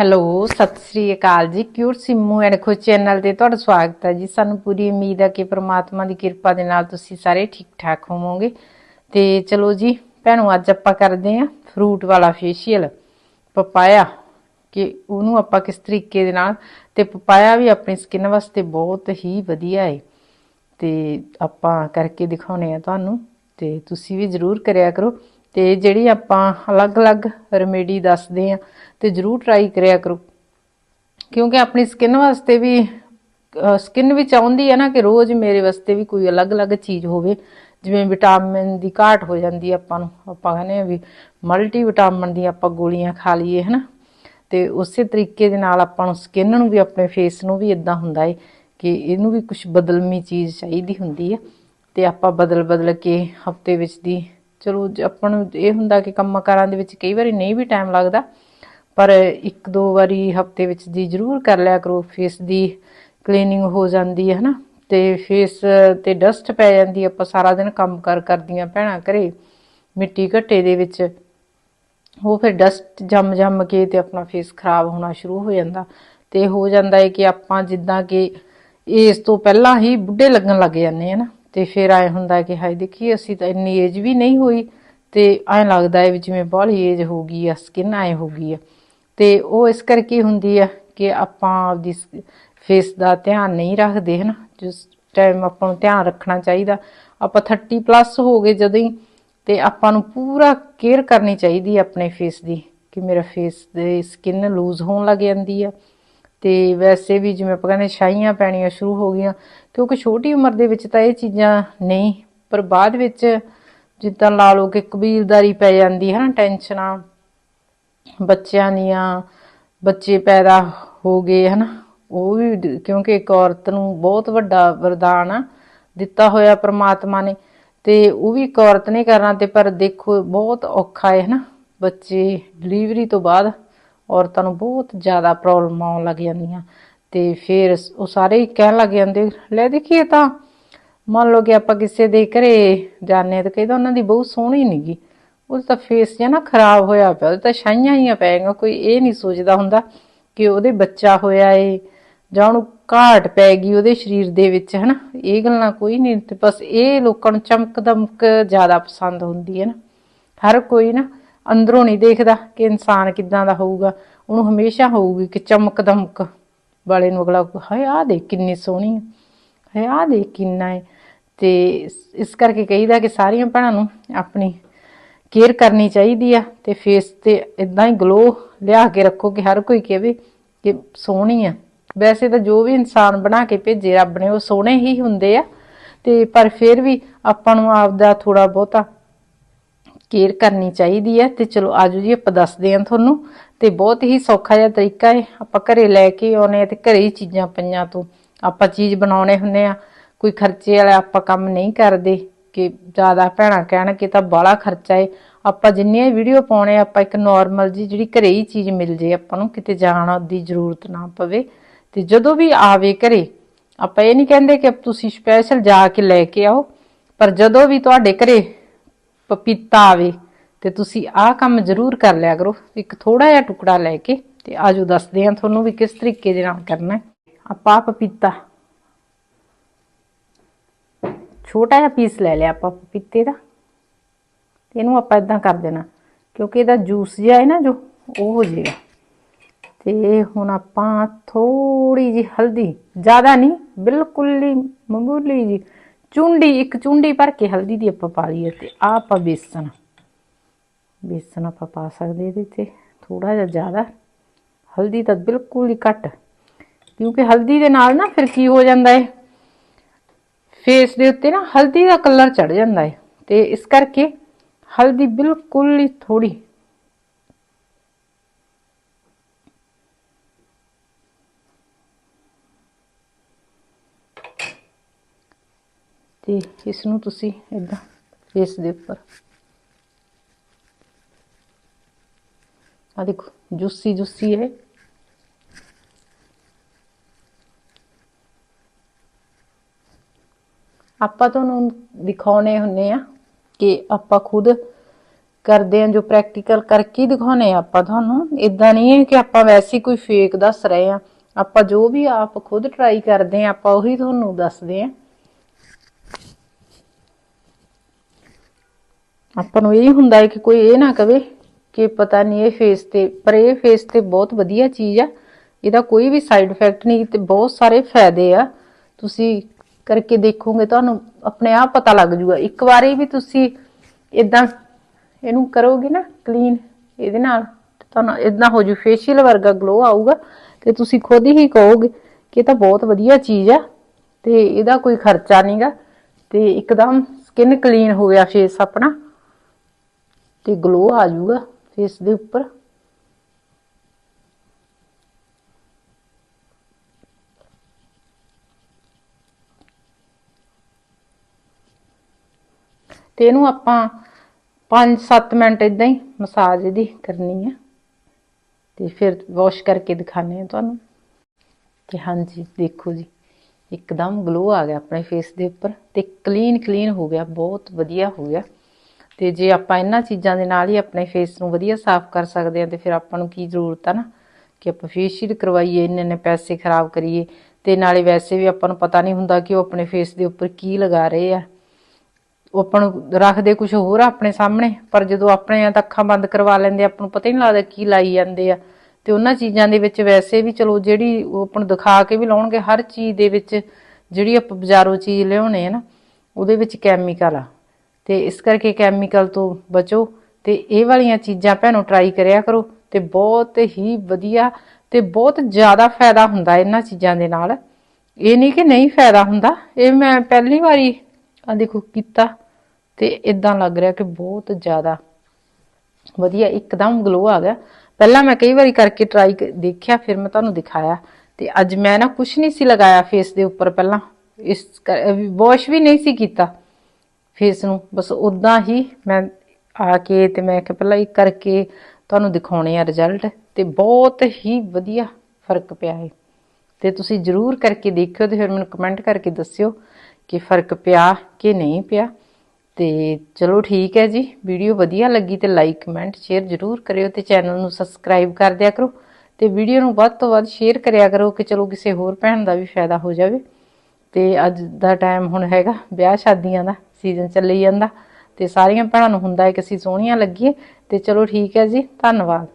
Hello, Sat Sri Akal ji. Cute Simmu and ਖੋ channel ਤੇ ਤੁਹਾਡਾ ਸਵਾਗਤ ਹੈ ਜੀ। ਸਾਨੂੰ ਪੂਰੀ ਉਮੀਦ ਹੈ ਕਿ ਪ੍ਰਮਾਤਮਾ ਦੀ ਕਿਰਪਾ ਦੇ ਨਾਲ ਤੁਸੀਂ ਸਾਰੇ ਠੀਕ ਠਾਕ ਹੋਵੋਗੇ। ਤੇ ਚਲੋ ਜੀ, ਭੈਣੋ, ਅੱਜ ਆਪਾਂ ਕਰਦੇ ਆਂ ਫਰੂਟ ਵਾਲਾ ਫੇਸ਼ੀਅਲ ਪਪਾਇਆ, ਕਿ ਉਹਨੂੰ ਆਪਾਂ ਕਿਸ ਤਰੀਕੇ ਦੇ ਨਾਲ, ਤੇ ਪਪਾਇਆ ਵੀ ਆਪਣੀ ਸਕਿਨ ਵਾਸਤੇ ਬਹੁਤ ਹੀ ਵਧੀਆ ਹੈ ਤੇ ਆਪਾਂ ਕਰਕੇ ਦਿਖਾਉਣੇ ਆ ਤੁਹਾਨੂੰ, ਤੇ ਤੁਸੀਂ ਵੀ ਜ਼ਰੂਰ ਕਰਿਆ ਕਰੋ। ਤੇ ਜਿਹੜੀ ਆਪਾਂ ਅਲੱਗ-ਅਲੱਗ ਰੈਮੇਡੀ ਦੱਸਦੇ ਆ ਤੇ ਜ਼ਰੂਰ ਟਰਾਈ ਕਰਿਆ ਕਰੋ। ਕਿਉਂਕਿ ਆਪਣੀ ਸਕਿਨ ਵਾਸਤੇ ਵੀ ਸਕਿਨ ਵੀ ਚਾਹੁੰਦੀ ਹੈ ਨਾ ਕਿ ਰੋਜ਼ ਮੇਰੇ ਵਾਸਤੇ ਵੀ ਕੋਈ ਅਲੱਗ-ਅਲੱਗ ਚੀਜ਼ ਹੋਵੇ, ਜਿਵੇਂ ਵਿਟਾਮਿਨ ਦੀ ਘਾਟ ਹੋ ਜਾਂਦੀ ਆਪਾਂ ਨੂੰ। ਆਪਾਂ ਕਹਿੰਦੇ ਆ ਵੀ ਮਲਟੀ ਵਿਟਾਮਿਨ ਦੀ ਆਪਾਂ ਗੋਲੀਆਂ ਖਾ ਲਈਏ, ਹਨਾ? ਤੇ ਉਸੇ ਤਰੀਕੇ ਦੇ ਨਾਲ ਆਪਾਂ ਨੂੰ ਸਕਿਨ ਨੂੰ ਵੀ, ਆਪਣੇ ਫੇਸ ਨੂੰ ਵੀ ਇਦਾਂ ਹੁੰਦਾ ਹੈ ਕਿ ਇਹਨੂੰ ਵੀ ਕੁਝ ਬਦਲਮੀ ਚੀਜ਼ ਚਾਹੀਦੀ ਹੁੰਦੀ ਹੈ। ਤੇ ਆਪਾਂ ਬਦਲ ਬਦਲ ਕੇ ਹਫ਼ਤੇ ਵਿੱਚ ਦੀ ਚਲੋ ਆਪਾਂ ਨੂੰ ਇਹ ਹੁੰਦਾ ਕਿ ਕੰਮਾਂ ਕਾਰਾਂ ਦੇ ਵਿੱਚ ਕਈ ਵਾਰੀ ਨਹੀਂ ਵੀ ਟਾਈਮ ਲੱਗਦਾ, ਪਰ ਇੱਕ ਦੋ ਵਾਰੀ ਹਫ਼ਤੇ ਵਿੱਚ ਦੀ ਜ਼ਰੂਰ ਕਰ ਲਿਆ ਕਰੋ ਫੇਸ ਦੀ ਕਲੀਨਿੰਗ ਹੋ ਜਾਂਦੀ ਹੈ ਹਨਾ, ਤੇ ਫੇਸ ਤੇ ਡਸਟ ਪੈ ਜਾਂਦੀ, ਆਪਾਂ ਸਾਰਾ ਦਿਨ ਕੰਮ ਕਰ ਕਰਦੀਆਂ ਭੈਣਾਂ ਘਰੇ, ਮਿੱਟੀ ਘੱਟੇ ਦੇ ਵਿੱਚ, ਉਹ ਫਿਰ ਡਸਟ ਜੰਮ ਜੰਮ ਕੇ ਤੇ ਆਪਣਾ ਫੇਸ ਖਰਾਬ ਹੋਣਾ ਸ਼ੁਰੂ ਹੋ ਜਾਂਦਾ। ਤੇ ਹੋ ਜਾਂਦਾ ਹੈ ਕਿ ਆਪਾਂ ਜਿੱਦਾਂ ਕਿ ਇਸ ਤੋਂ ਪਹਿਲਾਂ ਹੀ ਬੁੱਢੇ ਲੱਗਣ ਲੱਗ ਜਾਂਦੇ ਆ ਨਾ। ਤੇ ਫਿਰ ਐ ਹੁੰਦਾ ਕਿ ਹਾਏ ਦੇਖੀ ਅਸੀਂ ਤਾਂ ਇੰਨੀ ਏਜ ਵੀ ਨਹੀਂ ਹੋਈ ਤੇ ਐ ਲੱਗਦਾ ਹੈ ਵੀ ਜਿਵੇਂ ਬਾਹਲੀ ਏਜ ਹੋ ਗਈ ਆ ਸਕਿਨ ਐ ਹੋ ਗਈ ਆ। ਤੇ ਉਹ ਇਸ ਕਰਕੇ ਹੁੰਦੀ ਆ ਕਿ ਆਪਾਂ ਆਪਦੀ ਫੇਸ ਦਾ ਧਿਆਨ ਨਹੀਂ ਰੱਖਦੇ, ਹਨ? ਜਿਸ ਟਾਈਮ ਆਪਾਂ ਨੂੰ ਧਿਆਨ ਰੱਖਣਾ ਚਾਹੀਦਾ। ਆਪਾਂ 30 ਪਲੱਸ ਹੋ ਗਏ ਜਦੋਂ ਹੀ, ਤੇ ਆਪਾਂ ਨੂੰ ਪੂਰਾ ਕੇਅਰ ਕਰਨੀ ਚਾਹੀਦੀ ਆਪਣੇ ਫੇਸ ਦੀ, ਕਿ ਮੇਰਾ ਫੇਸ ਦੇ ਸਕਿਨ ਲੂਜ਼ ਹੋਣ ਲੱਗ ਜਾਂਦੀ ਆ। ਤੇ ਵੈਸੇ ਵੀ ਜਿਵੇਂ ਆਪਾਂ ਕਹਿੰਦੇ ਛਾਈਆਂ ਪੈਣੀਆਂ ਸ਼ੁਰੂ ਹੋ ਗਈਆਂ, ਕਿਉਂਕਿ ਛੋਟੀ ਉਮਰ ਦੇ ਵਿੱਚ ਤਾਂ ਇਹ ਚੀਜ਼ਾਂ ਨਹੀਂ, ਪਰ ਬਾਅਦ ਵਿੱਚ ਜਿੱਦਾਂ ਲਾ ਲਓ ਕਿ ਕਬੀਲਦਾਰੀ ਪੈ ਜਾਂਦੀ ਹੈ ਨਾ, ਟੈਨਸ਼ਨਾਂ, ਬੱਚਿਆਂ ਦੀਆਂ, ਬੱਚੇ ਪੈਦਾ ਹੋ ਗਏ ਹਨਾ, ਉਹ ਵੀ ਕਿਉਂਕਿ ਇੱਕ ਔਰਤ ਨੂੰ ਬਹੁਤ ਵੱਡਾ ਵਰਦਾਨ ਆ ਦਿੱਤਾ ਹੋਇਆ ਪ੍ਰਮਾਤਮਾ ਨੇ, ਤੇ ਉਹ ਵੀ ਇੱਕ ਔਰਤ ਨੇ ਕਰਨਾ ਤੇ ਪਰ ਦੇਖੋ ਬਹੁਤ ਔਖਾ ਹੈ ਹਨਾ, ਬੱਚੇ ਡਿਲੀਵਰੀ ਤੋਂ ਬਾਅਦ ਔਰਤਾਂ ਨੂੰ ਬਹੁਤ ਜ਼ਿਆਦਾ ਪ੍ਰੋਬਲਮ ਆਉਣ ਲੱਗ ਜਾਂਦੀਆਂ। ਤੇ ਫਿਰ ਉਹ ਸਾਰੇ ਹੀ ਕਹਿਣ ਲੱਗ ਜਾਂਦੇ, ਲੈ ਦੇਖੀਏ ਤਾਂ, ਮੰਨ ਲਓ ਕਿ ਆਪਾਂ ਕਿਸੇ ਦੇ ਘਰੇ ਜਾਂਦੇ ਤਾਂ ਕਹਿੰਦਾ ਉਹਨਾਂ ਦੀ ਬਹੁਤ ਸੋਹਣੀ ਨਹੀਂਗੀ ਉਹਦਾ ਤਾਂ ਫੇਸ ਜਿਹਾ ਨਾ ਖਰਾਬ ਹੋਇਆ ਪਿਆ, ਉਹਦੇ ਤਾਂ ਛਾਈਆਂ ਹੀ ਪੈਗਾ ਕੋਈ ਇਹ ਨਹੀਂ ਸੋਚਦਾ ਹੁੰਦਾ ਕਿ ਉਹਦੇ ਬੱਚਾ ਹੋਇਆ ਏ, ਜਾਂ ਉਹਨੂੰ ਘਾਟ ਪੈ ਗਈ ਉਹਦੇ ਸਰੀਰ ਦੇ ਵਿੱਚ, ਹਨਾ? ਇਹ ਗੱਲਾਂ ਕੋਈ ਨਹੀਂ ਤੇ ਬਸ ਇਹ ਲੋਕਾਂ ਨੂੰ ਚਮਕ ਦਮਕ ਜ਼ਿਆਦਾ ਪਸੰਦ ਹੁੰਦੀ ਹੈ ਨਾ। ਹਰ ਕੋਈ ਨਾ ਅੰਦਰੋਂ ਨਹੀਂ ਦੇਖਦਾ ਕਿ ਇਨਸਾਨ ਕਿੱਦਾਂ ਦਾ ਹੋਊਗਾ। ਉਹਨੂੰ ਹਮੇਸ਼ਾ ਹੋਊਗੀ ਕਿ ਚਮਕ ਦਮਕ। ਵਾਲੇ ਨੂੰ ਅਗਲਾ ਕਹੂ, ਹਾਏ ਆਹ ਦੇਖ ਕਿੰਨੀ ਸੋਹਣੀ ਹੈ ਹਾਏ ਆਹ ਦੇਖ ਕਿੰਨਾ ਹੈ ਤੇ ਇਸ- ਕਰਕੇ ਕਹੀਦਾ ਕਿ ਸਾਰੀਆਂ ਭੈਣਾਂ ਨੂੰ ਆਪਣੀ ਕੇਅਰ ਕਰਨੀ ਚਾਹੀਦੀ ਆ ਤੇ ਫੇਸ ਤੇ ਇਦਾਂ ਹੀ ਗਲੋ ਲਿਆ ਕੇ ਰੱਖੋ ਕਿ ਹਰ ਕੋਈ ਕਹੇ ਕਿ ਸੋਹਣੀ ਆ। ਵੈਸੇ ਤਾਂ ਜੋ ਵੀ ਇਨਸਾਨ ਬਣਾ ਕੇ ਭੇਜੇ ਰੱਬ ਨੇ ਉਹ ਸੋਹਣੇ ਹੀ ਹੁੰਦੇ ਆ। ਤੇ ਪਰ ਫਿਰ ਵੀ ਆਪਾਂ ਨੂੰ ਆਪ ਦਾ ਥੋੜਾ ਬਹੁਤਾ ਕੇਅਰ ਕਰਨੀ ਚਾਹੀਦੀ ਹੈ ਤੇ ਚਲੋ ਆਜੋ ਜੀ, ਆਪਾਂ ਦੱਸਦੇ ਹਾਂ ਤੁਹਾਨੂੰ ਤੇ ਬਹੁਤ ਹੀ ਸੌਖਾ ਜਿਹਾ ਤਰੀਕਾ ਹੈ। ਆਪਾਂ ਘਰੇ ਲੈ ਕੇ ਆਉਨੇ ਆ ਤੇ ਘਰੇ ਹੀ ਚੀਜ਼ਾਂ ਪਈਆਂ ਤੋਂ ਆਪਾਂ ਚੀਜ਼ ਬਣਾਉਣੇ ਹੁੰਨੇ ਆ। ਕੋਈ ਖਰਚੇ ਵਾਲਾ ਆਪਾਂ ਕੰਮ ਨਹੀਂ ਕਰਦੇ ਕਿ ਜ਼ਿਆਦਾ ਭੈਣਾਂ ਕਹਿਣ ਕਿ ਤਾਂ ਬਾਹਲਾ ਖਰਚਾ ਏ ਆਪਾਂ ਜਿੰਨੀਆਂ ਵੀਡੀਓ ਪਾਉਣੇ ਆਪਾਂ ਇੱਕ ਨਾਰਮਲ ਜੀ ਜਿਹੜੀ ਘਰੇ ਹੀ ਚੀਜ਼ ਮਿਲ ਜੇ ਆਪਾਂ ਨੂੰ, ਕਿਤੇ ਜਾਣ ਦੀ ਜ਼ਰੂਰਤ ਨਾ ਪਵੇ। ਤੇ ਜਦੋਂ ਵੀ ਆਵੇ ਘਰੇ, ਆਪਾਂ ਇਹ ਨਹੀਂ ਕਹਿੰਦੇ ਕਿ ਤੁਸੀਂ ਸਪੈਸ਼ਲ ਜਾ ਕੇ ਲੈ ਕੇ ਆਓ, ਪਰ ਜਦੋਂ ਵੀ ਤੁਹਾਡੇ ਘਰੇ ਪਪੀਤਾ ਆਵੇ ਤੇ ਤੁਸੀਂ ਆਹ ਕੰਮ ਜ਼ਰੂਰ ਕਰ ਲਿਆ ਕਰੋ। ਇੱਕ ਥੋੜਾ ਜਿਹਾ ਟੁਕੜਾ ਲੈ ਕੇ ਤੇ ਆਜੋ ਦੱਸਦੇ ਹਾਂ ਤੁਹਾਨੂੰ ਵੀ ਕਿਸ ਤਰੀਕੇ ਦੇ ਨਾਲ ਕਰਨਾ ਹੈ। ਆਪਾਂ ਪਪੀਤਾ। ਛੋਟਾ ਜਿਹਾ ਪੀਸ ਲੈ ਲਿਆ ਆਪਾਂ ਪਪੀਤੇ ਦਾ। ਤੇ ਇਹਨੂੰ ਆਪਾਂ ਇਦਾਂ ਕਰ ਦੇਣਾ, ਕਿਉਂਕਿ ਇਹਦਾ ਜੂਸ ਜਿਹਾ ਹੈ ਨਾ ਜੋ, ਉਹ ਹੋ ਜਾਏਗਾ। ਤੇ ਹੁਣ ਆਪਾਂ ਥੋੜੀ ਜੀ ਹਲਦੀ, ਜ਼ਿਆਦਾ ਨਹੀਂ, ਬਿਲਕੁਲ ਹੀ ਮਾਮੂਲੀ ਜੀ ਚੁੰਡੀ, ਇੱਕ ਚੁੰਡੀ ਭਰ ਕੇ ਹਲਦੀ ਦੀ ਆਪਾਂ ਪਾ ਲਈਏ ਤੇ ਆਹ ਆਪਾਂ ਬੇਸਣ ਬੇਸਣ ਆਪਾਂ ਪਾ ਸਕਦੇ ਇਹਦੇ ਤੇ ਥੋੜਾ ਜਿਹਾ ਜ਼ਿਆਦਾ। ਹਲਦੀ ਤਾਂ ਬਿਲਕੁਲ ਹੀ ਘੱਟ, ਕਿਉਂਕਿ ਹਲਦੀ ਦੇ ਨਾਲ ਨਾ ਫਿਰ ਕੀ ਹੋ ਜਾਂਦਾ ਹੈ ਫੇਸ ਦੇ ਉੱਤੇ ਨਾ ਹਲਦੀ ਦਾ ਕਲਰ ਚੜ ਜਾਂਦਾ ਹੈ ਤੇ ਇਸ ਕਰਕੇ ਹਲਦੀ ਬਿਲਕੁਲ ਹੀ ਥੋੜੀ ਤੇ ਇਸ ਨੂੰ ਤੁਸੀਂ ਇਦਾਂ ਇਸ ਦੇ ਉੱਪਰ। ਆ ਦੇਖੋ, ਜੂਸੀ ਜੂਸੀ ਹੈ ਆਪਾਂ ਤੁਹਾਨੂੰ ਦਿਖਾਉਣੇ ਹੁੰਨੇ ਆ ਕਿ ਆਪਾਂ ਖੁਦ ਕਰਦੇ ਆ, ਜੋ ਪ੍ਰੈਕਟੀਕਲ ਕਰਕੇ ਹੀ ਦਿਖਾਉਨੇ ਆ ਆਪਾਂ ਤੁਹਾਨੂੰ। ਇਦਾਂ ਨਹੀਂ ਹੈ ਕਿ ਆਪਾਂ ਵੈਸੇ ਕੋਈ ਫੇਕ ਦੱਸ ਰਹੇ ਆ। ਆਪਾਂ ਜੋ ਵੀ ਆਪ ਖੁਦ ਟਰਾਈ ਕਰਦੇ ਆ, ਆਪਾਂ ਉਹੀ ਤੁਹਾਨੂੰ ਦੱਸਦੇ ਆ। ਆਪਾਂ ਨੂੰ ਇਹ ਹੁੰਦਾ ਹੈ ਕਿ ਕੋਈ ਇਹ ਨਾ ਕਵੇ ਕਿ ਪਤਾ ਨਹੀਂ ਇਹ ਫੇਸ ਤੇ, ਪਰ ਇਹ ਫੇਸ ਤੇ ਬਹੁਤ ਵਧੀਆ ਚੀਜ਼ ਆ। ਇਹਦਾ ਕੋਈ ਵੀ ਸਾਈਡ ਇਫੈਕਟ ਨਹੀਂ ਤੇ ਬਹੁਤ ਸਾਰੇ ਫਾਇਦੇ ਆ। ਤੁਸੀਂ ਕਰਕੇ ਦੇਖੋਗੇ ਤੁਹਾਨੂੰ ਆਪਣੇ ਆਪ ਪਤਾ ਲੱਗ ਜੂਗਾ। ਇੱਕ ਵਾਰੀ ਵੀ ਤੁਸੀਂ ਇਦਾਂ ਇਹਨੂੰ ਕਰੋਗੇ ਨਾ ਕਲੀਨ ਇਹਦੇ ਨਾਲ ਤੁਹਾਨੂੰ ਇਦਾਂ ਹੋ ਜੂ ਫੇਸ਼ੀਅਲ ਵਰਗਾ ਗਲੋ ਆਊਗਾ। ਤੇ ਤੁਸੀਂ ਖੁਦ ਹੀ ਕਹੋਗੇ ਕਿ ਇਹ ਤਾਂ ਬਹੁਤ ਵਧੀਆ ਚੀਜ਼ ਆ ਤੇ ਇਹਦਾ ਕੋਈ ਖਰਚਾ ਨਹੀਂਗਾ ਤੇ ਇੱਕਦਮ ਸਕਿਨ ਕਲੀਨ ਹੋ ਗਿਆ ਫੇਸ ਆਪਣਾ। ਤੇ ਗਲੋ ਆ ਜਾਊਗਾ ਫੇਸ ਦੇ ਉੱਪਰ। ਤੇ ਇਹਨੂੰ ਆਪਾਂ 5-7 ਮਿੰਟ ਇਦਾਂ ਹੀ ਮਸਾਜ ਇਹਦੀ ਕਰਨੀ ਹੈ ਤੇ ਫਿਰ ਵਾਸ਼ ਕਰਕੇ ਦਿਖਾਣੇ ਆ ਤੁਹਾਨੂੰ ਤੇ ਹਾਂਜੀ, ਦੇਖੋ ਜੀ, ਇੱਕਦਮ ਗਲੋ ਆ ਗਿਆ ਆਪਣੇ ਫੇਸ ਦੇ ਉੱਪਰ ਤੇ ਕਲੀਨ ਕਲੀਨ ਹੋ ਗਿਆ, ਬਹੁਤ ਵਧੀਆ ਹੋ ਗਿਆ। ਤੇ ਜੇ ਆਪਾਂ ਇਹਨਾਂ ਚੀਜ਼ਾਂ ਦੇ ਨਾਲ ਹੀ ਆਪਣੇ ਫੇਸ ਨੂੰ ਵਧੀਆ ਸਾਫ਼ ਕਰ ਸਕਦੇ ਹਾਂ, ਤੇ ਫਿਰ ਆਪਾਂ ਨੂੰ ਕੀ ਜ਼ਰੂਰਤ ਆ ਨਾ? ਕਿ ਆਪਾਂ ਫੇਸ਼ੀਅਲ ਕਰਵਾਈਏ, ਇੰਨੇ ਇੰਨੇ ਪੈਸੇ ਖਰਾਬ ਕਰੀਏ, ਤੇ ਨਾਲੇ ਵੈਸੇ ਵੀ ਆਪਾਂ ਨੂੰ ਪਤਾ ਨਹੀਂ ਹੁੰਦਾ ਕਿ ਉਹ ਆਪਣੇ ਫੇਸ ਦੇ ਉੱਪਰ ਕੀ ਲਗਾ ਰਹੇ ਆ। ਉਹ ਆਪਾਂ ਨੂੰ ਰੱਖਦੇ ਕੁਝ ਹੋਰ ਆਪਣੇ ਸਾਹਮਣੇ, ਪਰ ਜਦੋਂ ਆਪਣੇ ਆ ਤਾਂ ਅੱਖਾਂ ਬੰਦ ਕਰਵਾ ਲੈਂਦੇ ਆਪਾਂ ਨੂੰ ਪਤਾ ਹੀ ਨਹੀਂ ਲੱਗਦਾ ਕੀ ਲਾਈ ਜਾਂਦੇ ਆ। ਤੇ ਉਹਨਾਂ ਚੀਜ਼ਾਂ ਦੇ ਵਿੱਚ ਵੈਸੇ ਵੀ ਚਲੋ ਜਿਹੜੀ ਉਹ ਆਪਾਂ ਨੂੰ ਦਿਖਾ ਕੇ ਵੀ ਲਾਉਣਗੇ, ਹਰ ਚੀਜ਼ ਦੇ ਵਿੱਚ ਜਿਹੜੀ ਆਪਾਂ ਬਾਜ਼ਾਰੋਂ ਚੀਜ਼ ਲਿਆਉਣੇ ਆ ਨਾ, ਉਹਦੇ ਵਿੱਚ ਕੈਮੀਕਲ ਆ। ਤੇ ਇਸ ਕਰਕੇ ਕੈਮੀਕਲ ਤੋਂ ਬਚੋ ਤੇ ਇਹ ਵਾਲੀਆਂ ਚੀਜ਼ਾਂ ਭੈਣੋ ਟਰਾਈ ਕਰਿਆ ਕਰੋ ਤੇ ਬਹੁਤ ਹੀ ਵਧੀਆ ਤੇ ਬਹੁਤ ਜ਼ਿਆਦਾ ਫਾਇਦਾ ਹੁੰਦਾ ਇਹਨਾਂ ਚੀਜ਼ਾਂ ਦੇ ਨਾਲ। ਇਹ ਨਹੀਂ ਕਿ ਨਹੀਂ ਫਾਇਦਾ ਹੁੰਦਾ, ਇਹ ਮੈਂ ਪਹਿਲੀ ਵਾਰੀ ਆ ਦੇਖੋ ਕੀਤਾ ਤੇ ਇਦਾਂ ਲੱਗ ਰਿਹਾ ਕਿ ਬਹੁਤ ਜ਼ਿਆਦਾ ਵਧੀਆ, ਇੱਕਦਮ ਗਲੋ ਆ ਗਿਆ। ਪਹਿਲਾਂ ਮੈਂ ਕਈ ਵਾਰੀ ਕਰਕੇ ਟਰਾਈ ਦੇਖਿਆ, ਫਿਰ ਮੈਂ ਤੁਹਾਨੂੰ ਦਿਖਾਇਆ। ਤੇ ਅੱਜ ਮੈਂ ਨਾ ਕੁਝ ਨਹੀਂ ਸੀ ਲਗਾਇਆ ਫੇਸ ਦੇ ਉੱਪਰ ਪਹਿਲਾਂ। ਇਸ ਵਾਸ਼ ਵੀ ਨਹੀਂ ਸੀ ਕੀਤਾ। ਫੇਸ ਨੂੰ। ਬਸ ਉਦਾਂ ਹੀ ਮੈਂ ਆ ਕੇ ਤੇ ਮੈਂ ਕਿ ਪਹਿਲਾਂ ਇਹ ਕਰਕੇ ਤੁਹਾਨੂੰ ਦਿਖਾਉਣੇ ਆ ਰਿਜ਼ਲਟ ਤੇ ਬਹੁਤ ਹੀ ਵਧੀਆ ਫ਼ਰਕ ਪਿਆ ਹੈ ਤੇ ਤੁਸੀਂ ਜਰੂਰ ਕਰਕੇ ਦੇਖਿਓ ਤੇ ਫਿਰ ਮੈਨੂੰ ਕਮੈਂਟ ਕਰਕੇ ਦੱਸਿਓ ਕਿ ਫ਼ਰਕ ਪਿਆ ਕਿ ਨਹੀਂ ਪਿਆ। ਤੇ ਚਲੋ ਠੀਕ ਹੈ ਜੀ ਵੀਡੀਓ ਵਧੀਆ ਲੱਗੀ ਤੇ ਲਾਈਕ ਕਮੈਂਟ ਸ਼ੇਅਰ ਜਰੂਰ ਕਰਿਓ ਤੇ ਚੈਨਲ ਨੂੰ ਸਬਸਕ੍ਰਾਈਬ ਕਰ ਦਿਆ ਕਰੋ। ਤੇ ਵੀਡੀਓ ਨੂੰ ਵੱਧ ਤੋਂ ਵੱਧ ਸ਼ੇਅਰ ਕਰਿਆ ਕਰੋ ਕਿ ਚਲੋ ਕਿਸੇ ਹੋਰ ਭੈਣ ਦਾ ਵੀ ਫਾਇਦਾ ਹੋ ਜਾਵੇ। ਤੇ ਅੱਜ ਦਾ ਟਾਈਮ ਹੁਣ ਹੈਗਾ ਵਿਆਹ ਸ਼ਾਦੀਆਂ ਦਾ। ਸੀਜ਼ਨ ਚੱਲੀ ਜਾਂਦਾ ਤੇ ਸਾਰੀਆਂ ਭੈਣਾਂ ਨੂੰ ਹੁੰਦਾ ਹੈ ਕਿ ਅਸੀਂ ਸੋਹਣੀਆਂ ਲੱਗੀਏ ਤੇ ਚਲੋ ਠੀਕ ਹੈ ਜੀ, ਧੰਨਵਾਦ।